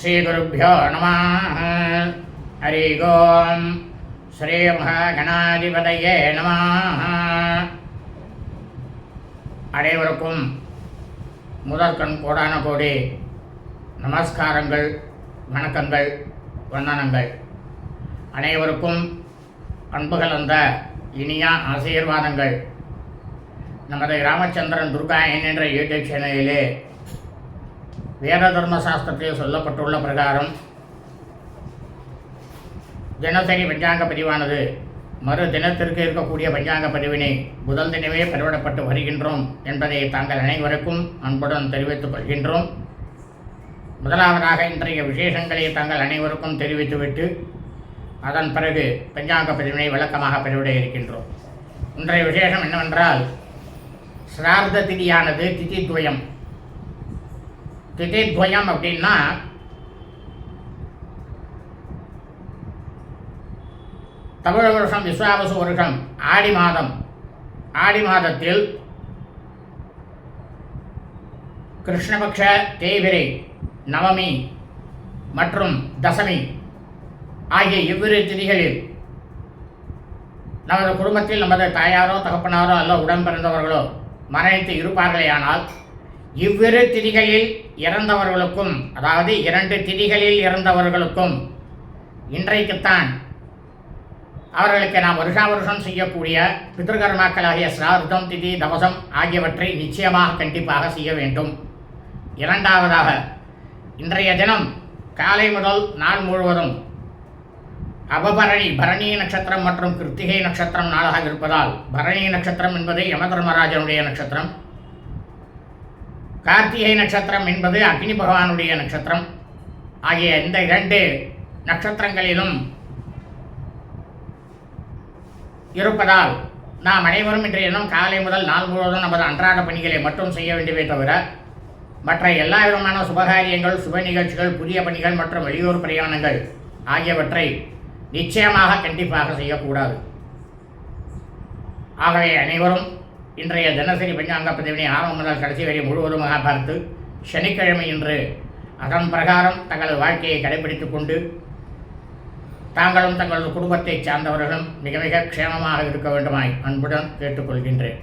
ஸ்ரீகுருப்போ நம. ஹரி ஓம். ஸ்ரீ மகாகணாதிபதையே நம. அனைவருக்கும் முதற்கண் கோடான கோடி நமஸ்காரங்கள் வணக்கங்கள் வந்தனங்கள். அனைவருக்கும் அன்பு கலந்த இனியா ஆசீர்வாதங்கள். நமது ராமச்சந்திரன் துர்கா என்கின்ற யூடியூப் சேனலிலே வேத தர்ம சாஸ்திரத்தில் சொல்லப்பட்டுள்ள பிரகாரம் தினசரி பஞ்சாங்க பதிவானது. மறு தினத்திற்கு இருக்கக்கூடிய பஞ்சாங்க பதிவினை முதல் தினமே பதிவிடப்பட்டு வருகின்றோம் என்பதை தாங்கள் அனைவருக்கும் அன்புடன் தெரிவித்துக் கொள்கின்றோம். முதலாவதாக இன்றைய விசேஷங்களை தாங்கள் அனைவருக்கும் தெரிவித்துவிட்டு அதன் பிறகு பஞ்சாங்க பதிவினை விளக்கமாக பதிவிட இருக்கின்றோம். இன்றைய விசேஷம் என்னவென்றால் சிரார்த்த திதியானது திதித்வயம் திதித்வயம் அப்படின்னா தமிழ் வருஷம் விஸ்வாவசு வருஷம் ஆடி மாதம். ஆடி மாதத்தில் கிருஷ்ணபக்ஷ தேய்பிரை நவமி மற்றும் தசமி ஆகிய இவ்விரு திதிகளில் நமது குடும்பத்தில் நமது தாயாரோ தகப்பனாரோ அல்ல உடன் பிறந்தவர்களோ மரணித்து இருப்பார்களேயானால் இவ்விரு திதிகளில் இறந்தவர்களுக்கும் அதாவது இரண்டு திதிகளில் இறந்தவர்களுக்கும் இன்றைக்குத்தான் அவர்களுக்கு நாம் வருஷா வருஷம் செய்யக்கூடிய பிதர்கர்மாக்களாகிய சிரார்த்தம் திதி தவசம் ஆகியவற்றை நிச்சயமாக கண்டிப்பாக செய்ய வேண்டும். இரண்டாவதாக இன்றைய தினம் காலை முதல் நாள் முழுவதும் அபபரணி பரணி நட்சத்திரம் மற்றும் கிருத்திகை நட்சத்திரம் நாளாக இருப்பதால் பரணி நட்சத்திரம் என்பது யமதர்மராஜனுடைய நட்சத்திரம். கார்த்திகை நட்சத்திரம் என்பது அக்னி பகவானுடைய நட்சத்திரம். ஆகிய இந்த இரண்டு நட்சத்திரங்களிலும் இருப்பதால் நாம் அனைவரும் இன்றைய தினம் காலை முதல் நாள் முழுவதும் நமது அன்றாட பணிகளை மட்டும் செய்ய வேண்டுமே தவிர மற்ற எல்லா விதமான சுபகாரியங்கள் சுப நிகழ்ச்சிகள் புதிய பணிகள் மற்றும் வெளியூர் பிரயாணங்கள் ஆகியவற்றை நிச்சயமாக கண்டிப்பாக செய்யக்கூடாது. ஆகவே அனைவரும் இன்றைய தினசரி பஞ்சாங்க பதிவினை ஆரம்பம் முதல் கடைசி வரை முழுவதுமாக பார்த்து சனிக்கிழமை இன்று அதன் பிரகாரம் தங்கள் வாழ்க்கையை கடைபிடித்துக் கொண்டு தாங்களும் தங்களது குடும்பத்தைச் சார்ந்தவர்களும் மிக மிக க்ஷேமமாக இருக்க வேண்டுமாய் அன்புடன் கேட்டுக்கொள்கின்றேன்.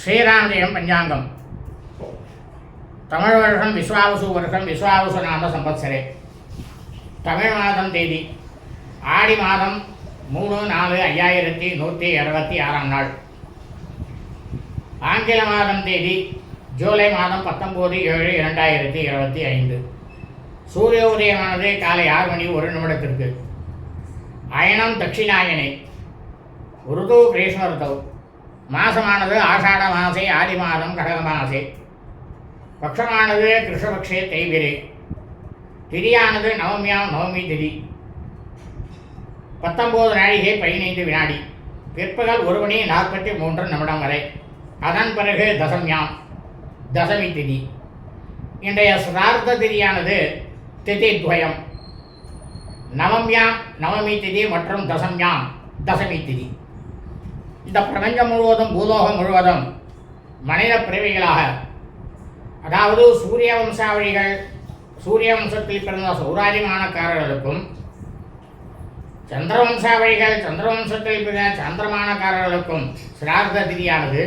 ஸ்ரீராமஜெயம் பஞ்சாங்கம். தமிழ் வருஷம் விஸ்வாவசு வருஷம் விஸ்வாவசு நாம சம்பத்சரே. தமிழ் மாதம் தேதி ஆடி மாதம் மூணு நாலு ஐயாயிரத்தி நூற்றி அறுபத்தி ஆறாம் நாள். ஆங்கில மாதம் தேதி ஜூலை மாதம் பத்தொம்போது ஏழு இரண்டாயிரத்தி இருபத்தி ஐந்து. சூரிய உதயமானது காலை ஆறு மணி ஒரு நிமிடத்திற்கு. அயனம் தட்சிணாயனை. உருது கிரீஷ்மருதவ் மாசமானது ஆஷாட மாசே ஆதி மாதம் கடக மாசே. பக்ஷமானது கிருஷ்ணபக்ஷே தைவிரே திதியானது நவமியாம் நவமி திதி. பத்தொம்போது நாழிகை பதினைந்து வினாடி. பிற்பகல் ஒரு மணி நாற்பத்தி மூன்று நிமிடம் வரை. அதன் பிறகு தசம்யாம் தசமி திதி. இன்றைய சிரார்த்த திதியானது திதி துவயம். நவம்யாம் நவமி திதி மற்றும் தசம்யாம் தசமி திதி. இந்த பிரபஞ்சம் முழுவதும் பூலோகம் முழுவதும் மனித பிறவிகளாக அதாவது சூரிய வம்சாவளிகள் சூரிய வம்சத்தில் பிறந்த சௌராஜிமானக்காரர்களுக்கும் சந்திரவம்சாவளிகள் சந்திரவம்சத்தில் பிற சந்திரமானக்காரர்களுக்கும் சிரார்த்த திதியானது.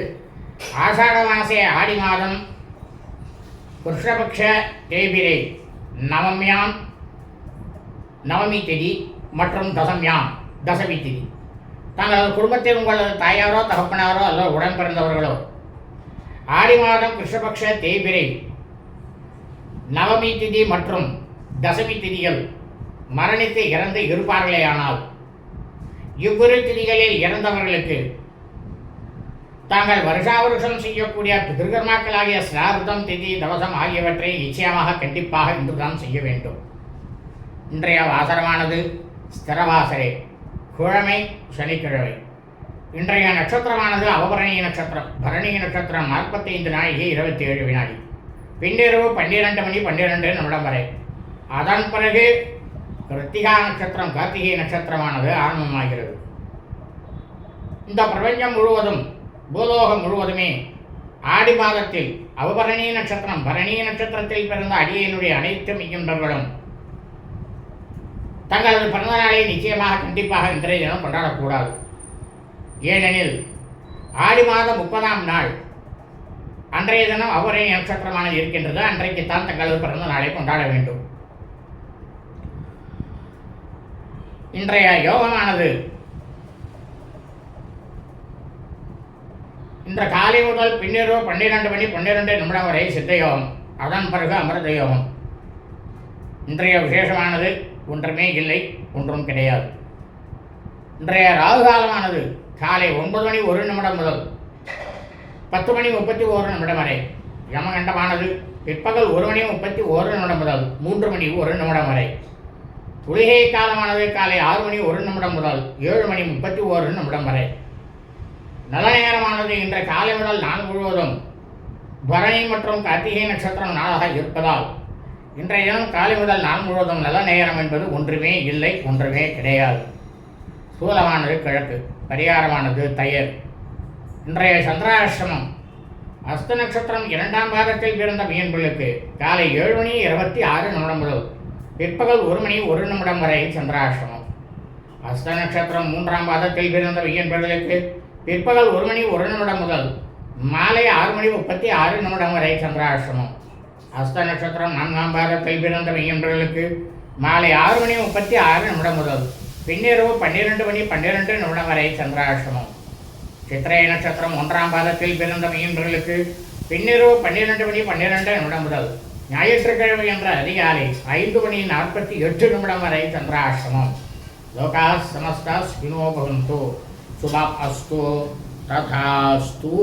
ஆஷாட மாசே ஆடி மாதம் கிருஷ்ணபக்ஷ தேய்பிரை நவம்யாம் நவமி திதி மற்றும் தசம்யாம் தசமி திதி. தங்களது குடும்பத்தில் உங்களது தாயாரோ தகப்பனாரோ அல்லது உடன் பிறந்தவர்களோ ஆடி மாதம் கிருஷ்ணபக்ஷ தேய்பிரை நவமி திதி மற்றும் தசமி திதிகள் மரணித்து இறந்து இருப்பார்களேயானால் இவ்விரு திதிகளில் இறந்தவர்களுக்கு தாங்கள் வருஷா வருஷம் செய்யக்கூடிய பிதிருகர்மாக்களாகிய சிரார்த்தம் திதி தவசம் ஆகியவற்றை நிச்சயமாக கண்டிப்பாக இன்றுதான் செய்ய வேண்டும். இன்றைய வாசரமானது ஸ்திரவாசரே கிழமை சனிக்கிழமை. இன்றைய நட்சத்திரமானது அவபரணி நட்சத்திரம் பரணி நட்சத்திரம் நாற்பத்தி ஐந்து நாழிகை இருபத்தி ஏழு வினாடி. பின்னிரவு பன்னிரெண்டு மணி பன்னிரெண்டு நிமிடம் வரை. அதன் பிறகு கிருத்திகா நட்சத்திரம் கார்த்திகை நட்சத்திரமானது ஆரம்பமாகிறது இந்த பிரபஞ்சம் முழுவதும் பூலோகம் முழுவதுமே ஆடி மாதத்தில் அவபரணி நட்சத்திரம் பரணி நட்சத்திரத்தில் பிறந்த அடியனுடைய அனைத்து மெய்யுண்டர்களும் தங்களது பிறந்த நாளை நிச்சயமாக கண்டிப்பாக இன்றைய தினம் கொண்டாடக்கூடாது ஏனெனில் ஆடி மாதம் முப்பதாம் நாள் அன்றைய தினம் அவரணி நட்சத்திரமானது இருக்கின்றது அன்றைக்குத்தான் தங்களது பிறந்த நாளை கொண்டாட வேண்டும் இன்றைய யோகமானது. இன்று காலை முதல் பின்னிரவு பன்னிரண்டு மணி பன்னிரண்டு நிமிடம் வரை சித்த யோகம் அதன் பிறகு அமிர்த யோகம். இன்றைய விசேஷமானது ஒன்றுமே இல்லை ஒன்றும் கிடையாது. இன்றைய ராகு காலமானது காலை ஒன்பது மணி ஒரு நிமிடம் முதல் பத்து மணி முப்பத்தி ஓரு நிமிடம் வரை. யமகண்டமானது பிற்பகல் ஒரு மணி முப்பத்தி ஓரு நிமிடம் முதல் மூன்று மணி ஒரு நிமிடம் வரை. தொழுகை காலமானது காலை ஆறு மணி ஒரு நிமிடம் முதல் ஏழு மணி முப்பத்தி ஓரு நிமிடம் வரை. நல்ல நேரமானது இன்று காலை முதல் நாள் முழுவதும் பரணி மற்றும் கார்த்திகை நட்சத்திரம் நாளாக இருப்பதால் இன்றைய தினம் காலை முதல் நாள் முழுவதும் நல்ல நேரம் என்பது ஒன்றுமே இல்லை ஒன்றுமே கிடையாது. சூலமானது கிழக்கு பரிகாரமானது தயிர். இன்றைய சந்திராசிரமம் அஸ்த நட்சத்திரம் இரண்டாம் பாகத்தில் பிறந்த மீன்களுக்கு காலை ஏழு மணி இருபத்தி ஆறு நிமிடம் முதல் பிற்பகல் ஒரு மணி ஒரு நிமிடம் வரை சந்திராஷ்டமம். அஸ்த நட்சத்திரம் மூன்றாம் பாதத்தில் பிறந்த மீன்பர்களுக்கு பிற்பகல் ஒரு மணி ஒரு நிமிடம் முதல் மாலை ஆறு மணி முப்பத்தி ஆறு நிமிடம் வரை சந்திராஷ்டமம். அஸ்த நட்சத்திரம் நான்காம் பாதத்தில் பிறந்த மீன்பர்களுக்கு மாலை ஆறு மணி முப்பத்தி ஆறு நிமிடம் முதல் பின்னிரவு பன்னிரெண்டு மணி பன்னிரெண்டு நிமிடம் வரை சந்திராஷ்டமம். சித்திரை நட்சத்திரம் ஒன்றாம் பாதத்தில் பிறந்த மீன்பர்களுக்கு பின்னிரவு பன்னிரெண்டு மணி பன்னிரெண்டு நிமிடம் முதல் ஞாயிற்றுக்கிழமை என்ற அதிகாலை ஐந்து மணி நாற்பத்தி எட்டு நிமிடம் வரை சந்திராசிரமம் லோகா சமஸ்தா ஸ்பினோ பவந்து சுபா அஸ்து ததாஸ்து